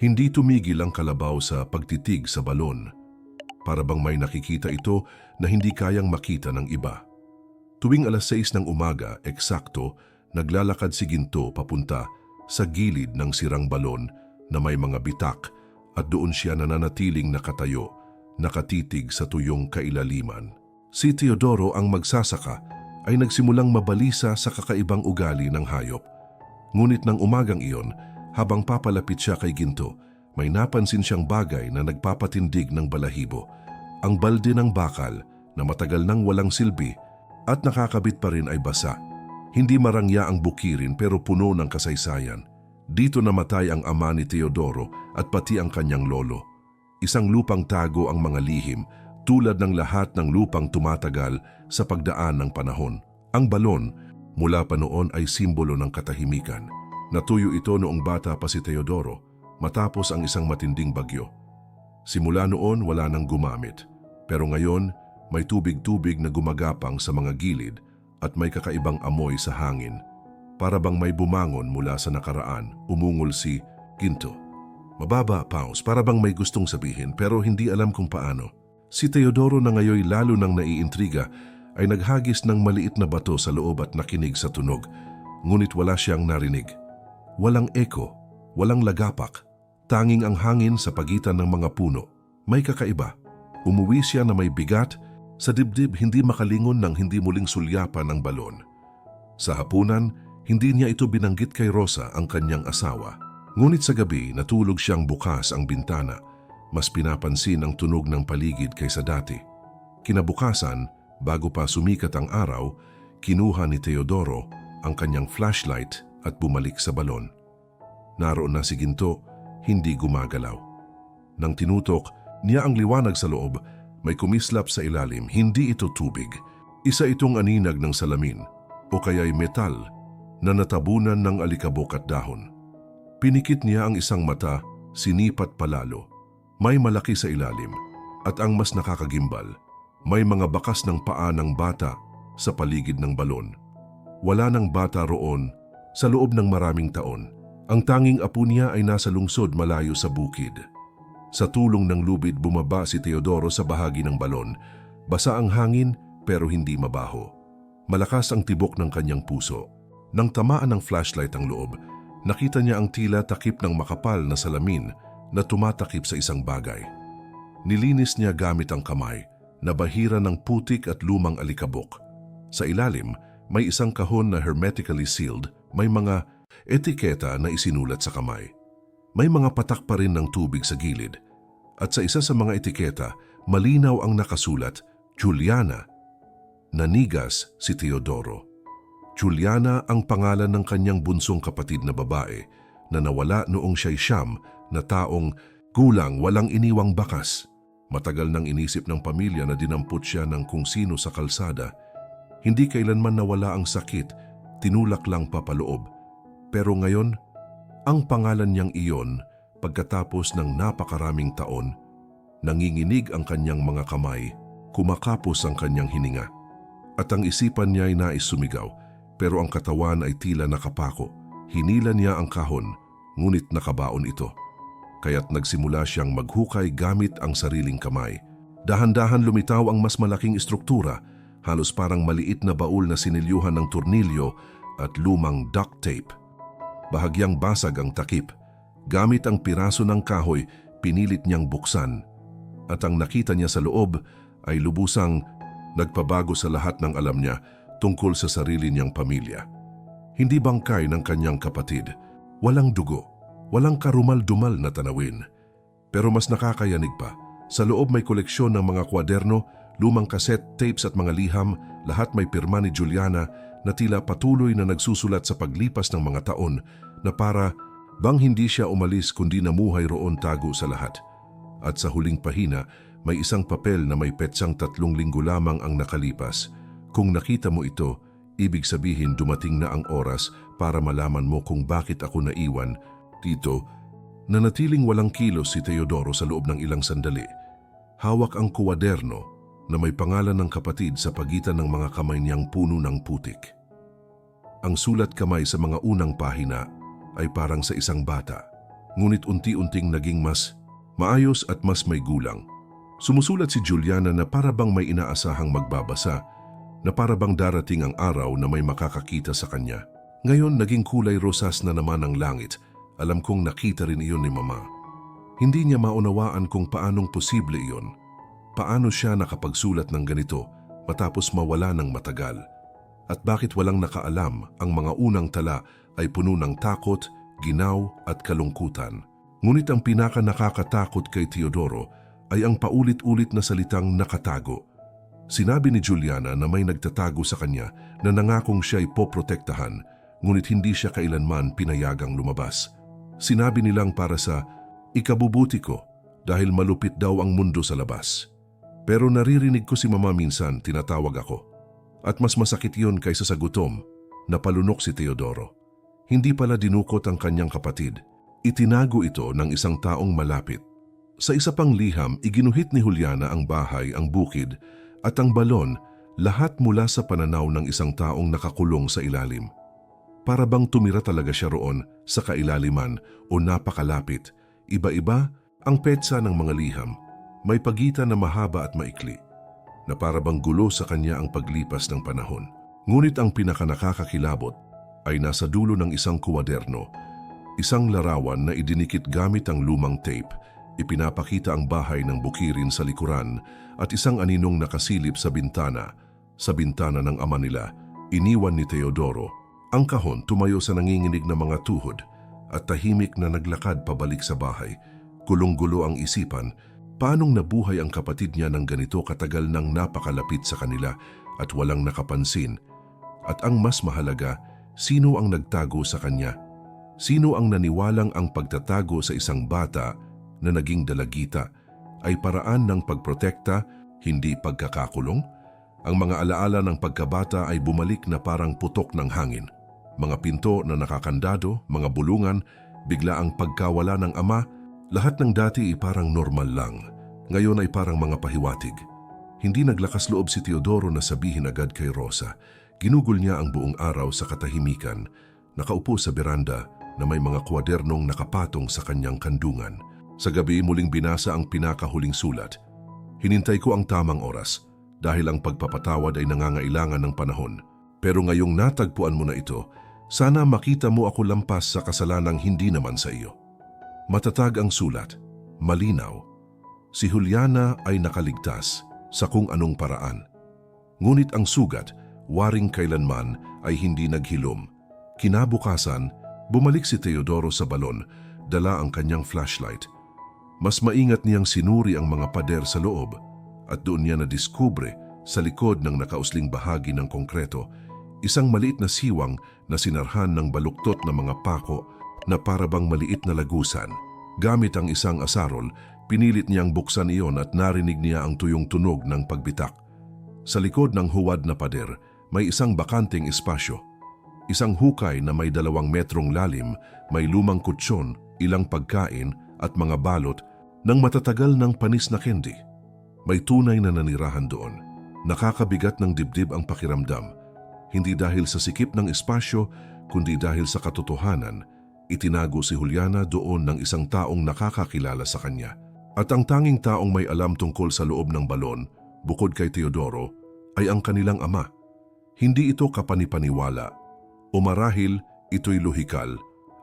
Hindi tumigil ang kalabaw sa pagtitig sa balon. Para bang may nakikita ito na hindi kayang makita ng iba. Tuwing alas 6 ng umaga, eksakto, naglalakad si Ginto papunta sa gilid ng sirang balon na may mga bitak at doon siya nananatiling nakatayo, nakatitig sa tuyong kailaliman. Si Teodoro ang magsasaka ay nagsimulang mabalisa sa kakaibang ugali ng hayop. Ngunit ng umagang iyon, habang papalapit siya kay Ginto, may napansin siyang bagay na nagpapatindig ng balahibo. Ang balde ng bakal na matagal nang walang silbi at nakakabit pa rin ay basa. Hindi marangya ang bukirin pero puno ng kasaysayan. Dito namatay ang ama ni Teodoro at pati ang kanyang lolo. Isang lupang tago ang mga lihim tulad ng lahat ng lupang tumatagal sa pagdaan ng panahon. Ang balon mula pa noon ay simbolo ng katahimikan. Natuyo ito noong bata pa si Teodoro matapos ang isang matinding bagyo. Simula noon wala nang gumamit, pero ngayon may tubig-tubig na gumagapang sa mga gilid at may kakaibang amoy sa hangin. Para bang may bumangon mula sa nakaraan, umungol si Ginto. Mababa, Paus, para bang may gustong sabihin pero hindi alam kung paano. Si Teodoro na ngayoy lalo nang naiintriga ay naghagis ng maliit na bato sa loob at nakinig sa tunog, ngunit wala siyang narinig. Walang eko, walang lagapak, tanging ang hangin sa pagitan ng mga puno. May kakaiba. Umuwi siya na may bigat, sa dibdib hindi makalingon ng hindi muling sulyapan ng balon. Sa hapunan, hindi niya ito binanggit kay Rosa ang kanyang asawa. Ngunit sa gabi, natulog siyang bukas ang bintana. Mas pinapansin ang tunog ng paligid kaysa dati. Kinabukasan, bago pa sumikat ang araw, kinuha ni Teodoro ang kanyang flashlight at bumalik sa balon. Naroon na si Ginto, hindi gumagalaw. Nang tinutok, niya ang liwanag sa loob, may kumislap sa ilalim, hindi ito tubig. Isa itong aninag ng salamin o kaya'y metal na natabunan ng alikabok at dahon. Pinikit niya ang isang mata, sinipat palalo. May malaki sa ilalim at ang mas nakakagimbal, may mga bakas ng paa ng bata sa paligid ng balon. Wala ng bata roon sa loob ng maraming taon. Ang tanging apo niya ay nasa lungsod malayo sa bukid. Sa tulong ng lubid bumaba si Teodoro sa bahagi ng balon. Basa ang hangin pero hindi mabaho. Malakas ang tibok ng kanyang puso. Nang tamaan ng flashlight ang loob, nakita niya ang tila takip ng makapal na salamin na tumatakip sa isang bagay. Nilinis niya gamit ang kamay, na bahira ng putik at lumang alikabok. Sa ilalim, may isang kahon na hermetically sealed, may mga etiketa na isinulat sa kamay. May mga patak pa rin ng tubig sa gilid. At sa isa sa mga etiketa, malinaw ang nakasulat, Juliana. Nanigas si Teodoro. Juliana ang pangalan ng kanyang bunsong kapatid na babae na nawala noong siya'y siyam na taong gulang walang iniwang bakas. Matagal nang inisip ng pamilya na dinampot siya ng kung sino sa kalsada. Hindi kailanman nawala ang sakit, tinulak lang papaloob. Pero ngayon, ang pangalan niyang iyon pagkatapos ng napakaraming taon, nanginginig ang kanyang mga kamay, kumakapos ang kanyang hininga. At ang isipan niya ay nais sumigaw, pero ang katawan ay tila nakapako. Hinila niya ang kahon, ngunit nakabaon ito. Kaya't nagsimula siyang maghukay gamit ang sariling kamay. Dahan-dahan lumitaw ang mas malaking istruktura, halos parang maliit na baul na sinilyuhan ng turnilyo at lumang duct tape. Bahagyang basag ang takip. Gamit ang piraso ng kahoy, pinilit niyang buksan. At ang nakita niya sa loob ay lubusang nagpabago sa lahat ng alam niya tungkol sa sarili niyang pamilya. Hindi bangkay ng kanyang kapatid. Walang dugo. Walang karumal-dumal na tanawin. Pero mas nakakayanig pa, sa loob may koleksyon ng mga kwaderno, lumang cassette tapes at mga liham, lahat may pirma ni Juliana na tila patuloy na nagsusulat sa paglipas ng mga taon na para bang hindi siya umalis kundi namuhay roon tago sa lahat. At sa huling pahina, may isang papel na may petsang tatlong linggo lamang ang nakalipas. Kung nakita mo ito, ibig sabihin dumating na ang oras para malaman mo kung bakit ako naiwan dito, nanatiling walang kilos si Teodoro sa loob ng ilang sandali. Hawak ang kuwaderno na may pangalan ng kapatid sa pagitan ng mga kamay niyang puno ng putik. Ang sulat kamay sa mga unang pahina ay parang sa isang bata. ngunit unti-unting naging mas maayos at mas may gulang. Sumusulat si Juliana na para bang may inaasahang magbabasa, na para bang darating ang araw na may makakakita sa kanya. Ngayon naging kulay rosas na naman ang langit. Alam kong nakita rin iyon ni Mama. Hindi niya maunawaan kung paanong posible iyon. Paano siya nakapagsulat ng ganito matapos mawala ng matagal? At bakit walang nakaalam ang mga unang tala ay puno ng takot, ginaw at kalungkutan? Ngunit ang pinaka nakakatakot kay Teodoro ay ang paulit-ulit na salitang nakatago. Sinabi ni Juliana na may nagtatago sa kanya na nangakong siya ay poprotektahan ngunit hindi siya kailanman pinayagang lumabas. Sinabi nilang para sa ikabubuti ko dahil malupit daw ang mundo sa labas. Pero naririnig ko si mama minsan tinatawag ako. At mas masakit yun kaysa sa gutom na palunok si Teodoro. Hindi pala dinukot ang kanyang kapatid. Itinago ito ng isang taong malapit. Sa isa pang liham, iginuhit ni Juliana ang bahay, ang bukid, at ang balon, lahat mula sa pananaw ng isang taong nakakulong sa ilalim. Para bang tumira talaga siya roon sa kailaliman o napakalapit. Iba-iba ang petsa ng mga liham. May pagitan na mahaba at maikli na para bang gulo sa kanya ang paglipas ng panahon. Ngunit ang pinakanakakakilabot ay nasa dulo ng isang kuwaderno, isang larawan na idinikit gamit ang lumang tape, ipinapakita ang bahay ng bukirin sa likuran at isang aninong nakasilip sa bintana. Sa bintana ng ama nila, iniwan ni Teodoro. Ang kahon tumayo sa nanginginig na mga tuhod at tahimik na naglakad pabalik sa bahay. Gulong-gulo ang isipan Paanong nabuhay ang kapatid niya ng ganito katagal nang napakalapit sa kanila at walang nakapansin? At ang mas mahalaga, sino ang nagtago sa kanya? Sino ang naniwalang ang pagtatago sa isang bata na naging dalagita ay paraan ng pagprotekta, hindi pagkakakulong? Ang mga alaala ng pagkabata ay bumalik na parang putok ng hangin. Mga pinto na nakakandado, mga bulungan, bigla ang pagkawala ng ama, lahat ng dati ay parang normal lang. Ngayon ay parang mga pahiwatig. Hindi naglakas loob si Teodoro na sabihin agad kay Rosa. Ginugol niya ang buong araw sa katahimikan. Nakaupo sa beranda na may mga kwadernong nakapatong sa kanyang kandungan. Sa gabi muling binasa ang pinakahuling sulat. Hinintay ko ang tamang oras dahil ang pagpapatawad ay nangangailangan ng panahon. Pero ngayong natagpuan mo na ito, sana makita mo ako lampas sa kasalanang hindi naman sa iyo. Matatag ang sulat, malinaw. Si Juliana ay nakaligtas sa kung anong paraan. Ngunit ang sugat, waring kailanman ay hindi naghilom. Kinabukasan, bumalik si Teodoro sa balon, dala ang kanyang flashlight. Mas maingat niyang sinuri ang mga pader sa loob at doon niya nadiskubre sa likod ng nakausling bahagi ng konkreto isang maliit na siwang na sinarhan ng baluktot na mga pako na parabang maliit na lagusan. Gamit ang isang asarol, pinilit niyang buksan iyon at narinig niya ang tuyong tunog ng pagbitak. Sa likod ng huwad na pader, may isang bakanting espasyo. Isang hukay na may dalawang metrong lalim, may lumang kutsyon, ilang pagkain at mga balot ng matatagal ng panis na candy. May tunay na nanirahan doon. Nakakabigat ng dibdib ang pakiramdam. Hindi dahil sa sikip ng espasyo, kundi dahil sa katotohanan itinago si Juliana doon ng isang taong nakakakilala sa kanya. At ang tanging taong may alam tungkol sa loob ng balon, bukod kay Teodoro, ay ang kanilang ama. Hindi ito kapanipaniwala. O marahil, ito'y lohikal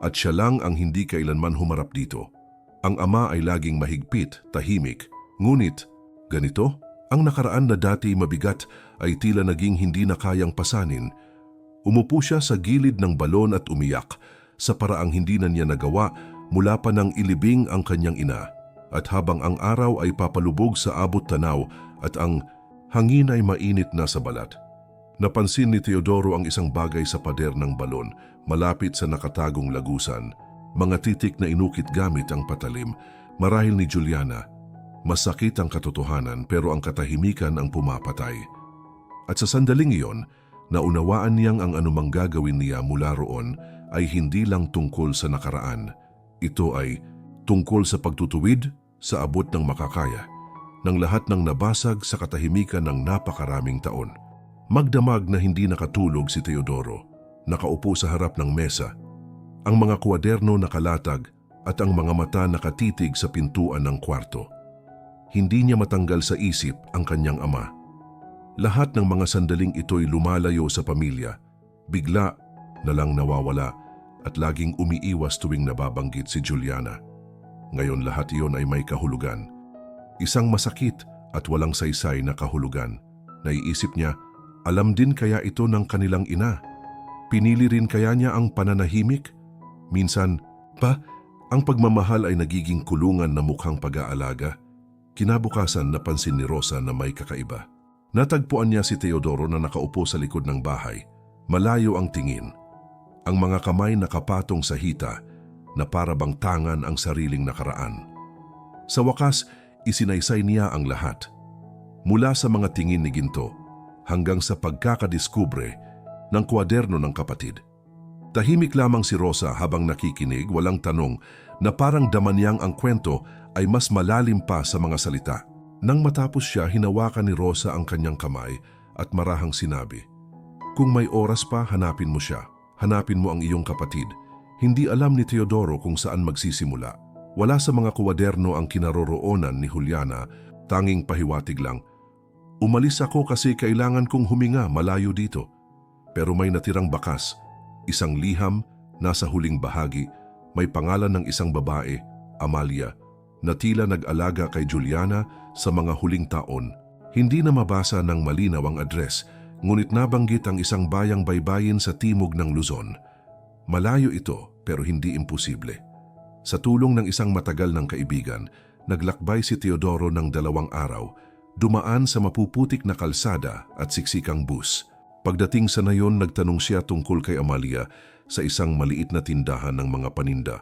at siya lang ang hindi kailanman humarap dito. Ang ama ay laging mahigpit, tahimik. Ngunit, ganito, ang nakaraan na dati mabigat ay tila naging hindi na kayang pasanin. Umupo siya sa gilid ng balon at umiyak sa paraang hindi na niya nagawa mula pa nang ilibing ang kanyang ina at habang ang araw ay papalubog sa abot tanaw at ang hangin ay mainit na sa balat. Napansin ni Teodoro ang isang bagay sa pader ng balon malapit sa nakatagong lagusan. Mga titik na inukit gamit ang patalim. Marahil ni Juliana, masakit ang katotohanan pero ang katahimikan ang pumapatay. At sa sandaling iyon, naunawaan niyang ang anumang gagawin niya mula roon ay hindi lang tungkol sa nakaraan. Ito ay tungkol sa pagtutuwid sa abot ng makakaya ng lahat ng nabasag sa katahimikan ng napakaraming taon. Magdamag na hindi nakatulog si Teodoro, nakaupo sa harap ng mesa. Ang mga kwaderno nakalatag, at ang mga mata nakatitig sa pintuan ng kwarto. Hindi niya matanggal sa isip ang kanyang ama. Lahat ng mga sandaling ito'y lumalayo sa pamilya, bigla na lang nawawala at laging umiiwas tuwing nababanggit si Juliana. Ngayon lahat iyon ay may kahulugan. Isang masakit at walang saysay na kahulugan. Naiisip niya, alam din kaya ito ng kanilang ina. Pinili rin kaya niya ang pananahimik? Minsan, pa, ang pagmamahal ay nagiging kulungan na mukhang pag-aalaga. Kinabukasan napansin ni Rosa na may kakaiba. Natagpuan niya si Teodoro na nakaupo sa likod ng bahay. Malayo ang tingin. Ang mga kamay nakapatong sa hita na para bang tangan ang sariling nakaraan. Sa wakas, isinaysay niya ang lahat. Mula sa mga tingin ni Ginto hanggang sa pagkakadiskubre ng kwaderno ng kapatid. Tahimik lamang si Rosa habang nakikinig, walang tanong, na parang daman ang kwento ay mas malalim pa sa mga salita. Nang matapos siya, hinawakan ni Rosa ang kanyang kamay at marahang sinabi, Kung may oras pa, hanapin mo siya. Hanapin mo ang iyong kapatid. Hindi alam ni Teodoro kung saan magsisimula. Wala sa mga kuwaderno ang kinaroroonan ni Juliana, tanging pahiwatig lang. Umalis ako kasi kailangan kong huminga malayo dito. Pero may natirang bakas, isang liham, nasa huling bahagi, may pangalan ng isang babae, Amalia, na tila nag-alaga kay Juliana sa mga huling taon. Hindi na mabasa ng malinaw ang address, ngunit nabanggit ang isang bayang baybayin sa timog ng Luzon. Malayo ito pero hindi imposible. Sa tulong ng isang matagal ng kaibigan, naglakbay si Teodoro ng dalawang araw, dumaan sa mapuputik na kalsada at siksikang bus. Pagdating sa nayon, nagtanong siya tungkol kay Amalia sa isang maliit na tindahan ng mga paninda.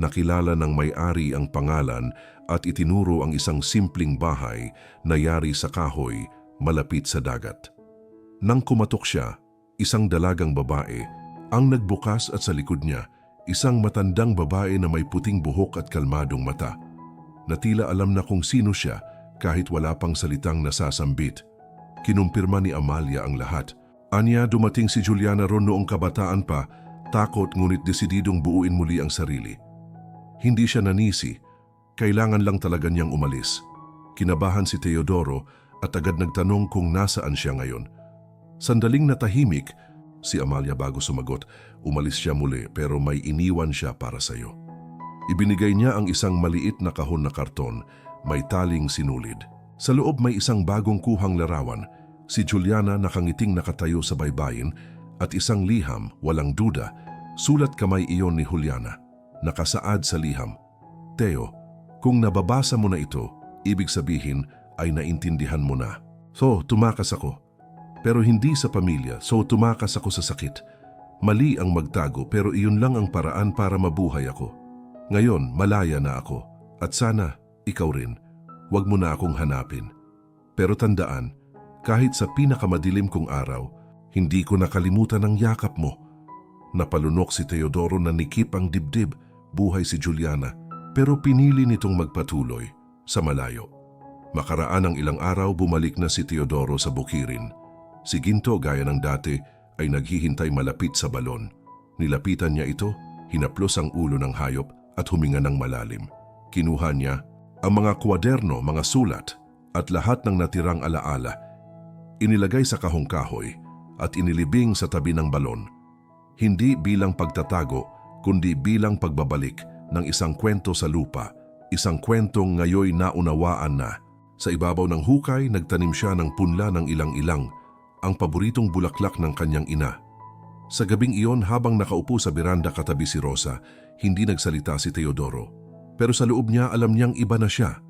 Nakilala ng may-ari ang pangalan at itinuro ang isang simpleng bahay na yari sa kahoy malapit sa dagat. Nang kumatok siya, isang dalagang babae ang nagbukas at sa likod niya, isang matandang babae na may puting buhok at kalmadong mata. Na tila alam na kung sino siya kahit wala pang salitang nasasambit. Kinumpirma ni Amalia ang lahat. Anya dumating si Juliana ron noong kabataan pa, takot ngunit desididong buuin muli ang sarili. Hindi siya nanisi, kailangan lang talaga niyang umalis. Kinabahan si Teodoro at agad nagtanong kung nasaan siya ngayon. Sandaling natahimik, si Amalia bago sumagot, umalis siya muli pero may iniwan siya para sa iyo. Ibinigay niya ang isang maliit na kahon na karton, may taling sinulid. Sa loob may isang bagong kuhang larawan, si Juliana nakangiting nakatayo sa baybayin at isang liham, walang duda, sulat kamay iyon ni Juliana nakasaad sa liham. Teo, kung nababasa mo na ito, ibig sabihin ay naintindihan mo na. So, tumakas ako. Pero hindi sa pamilya, so tumakas ako sa sakit. Mali ang magtago pero iyon lang ang paraan para mabuhay ako. Ngayon, malaya na ako. At sana, ikaw rin. Huwag mo na akong hanapin. Pero tandaan, kahit sa pinakamadilim kong araw, hindi ko nakalimutan ang yakap mo. Napalunok si Teodoro na nikip ang dibdib buhay si Juliana pero pinili nitong magpatuloy sa malayo. Makaraan ng ilang araw bumalik na si Teodoro sa bukirin. Si Ginto gaya ng dati ay naghihintay malapit sa balon. Nilapitan niya ito, hinaplos ang ulo ng hayop at huminga ng malalim. Kinuha niya ang mga kwaderno, mga sulat at lahat ng natirang alaala. Inilagay sa kahong kahoy at inilibing sa tabi ng balon. Hindi bilang pagtatago kundi bilang pagbabalik ng isang kwento sa lupa, isang kwentong ngayoy naunawaan na. Sa ibabaw ng hukay, nagtanim siya ng punla ng ilang-ilang, ang paboritong bulaklak ng kanyang ina. Sa gabing iyon, habang nakaupo sa beranda katabi si Rosa, hindi nagsalita si Teodoro. Pero sa loob niya, alam niyang iba na siya.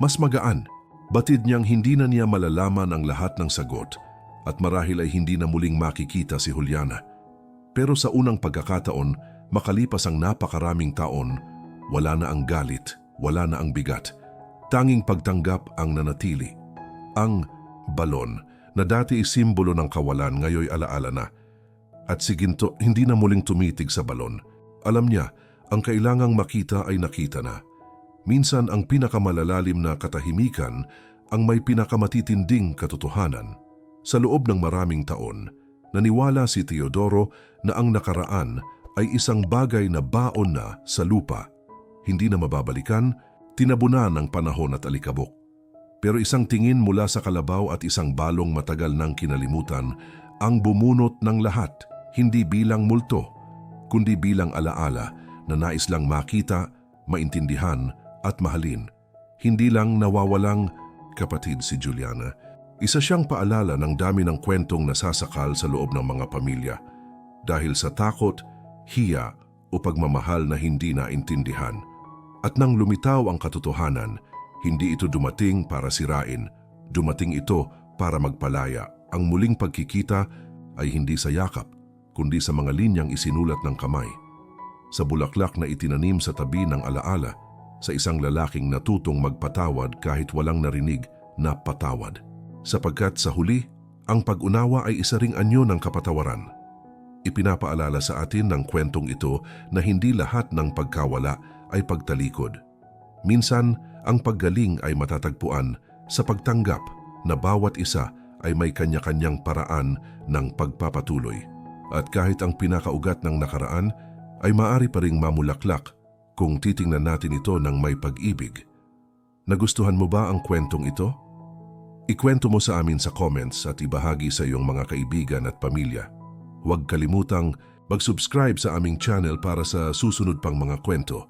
Mas magaan. Batid niyang hindi na niya malalaman ang lahat ng sagot at marahil ay hindi na muling makikita si Juliana. Pero sa unang pagkakataon, Makalipas ang napakaraming taon, wala na ang galit, wala na ang bigat. Tanging pagtanggap ang nanatili. Ang balon na dati simbolo ng kawalan ngayoy alaala na. At si Ginto hindi na muling tumitig sa balon. Alam niya, ang kailangang makita ay nakita na. Minsan ang pinakamalalalim na katahimikan ang may pinakamatitinding katotohanan. Sa loob ng maraming taon, naniwala si Teodoro na ang nakaraan ay isang bagay na baon na sa lupa, hindi na mababalikan, tinabunan ng panahon at alikabok. Pero isang tingin mula sa kalabaw at isang balong matagal ng kinalimutan ang bumunot ng lahat, hindi bilang multo, kundi bilang alaala na nais lang makita, maintindihan at mahalin. Hindi lang nawawalang kapatid si Juliana. Isa siyang paalala ng dami ng kwentong nasasakal sa loob ng mga pamilya dahil sa takot, hiya o pagmamahal na hindi naintindihan. At nang lumitaw ang katotohanan, hindi ito dumating para sirain, dumating ito para magpalaya. Ang muling pagkikita ay hindi sa yakap, kundi sa mga linyang isinulat ng kamay. Sa bulaklak na itinanim sa tabi ng alaala, sa isang lalaking natutong magpatawad kahit walang narinig na patawad. Sapagkat sa huli, ang pag-unawa ay isa ring anyo ng kapatawaran. Ipinapaalala sa atin ng kwentong ito na hindi lahat ng pagkawala ay pagtalikod. Minsan, ang paggaling ay matatagpuan sa pagtanggap na bawat isa ay may kanya-kanyang paraan ng pagpapatuloy. At kahit ang pinakaugat ng nakaraan ay maari pa ring mamulaklak kung titingnan natin ito ng may pag-ibig. Nagustuhan mo ba ang kwentong ito? Ikwento mo sa amin sa comments at ibahagi sa iyong mga kaibigan at pamilya. Huwag kalimutang mag-subscribe sa aming channel para sa susunod pang mga kwento.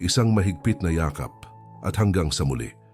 Isang mahigpit na yakap at hanggang sa muli.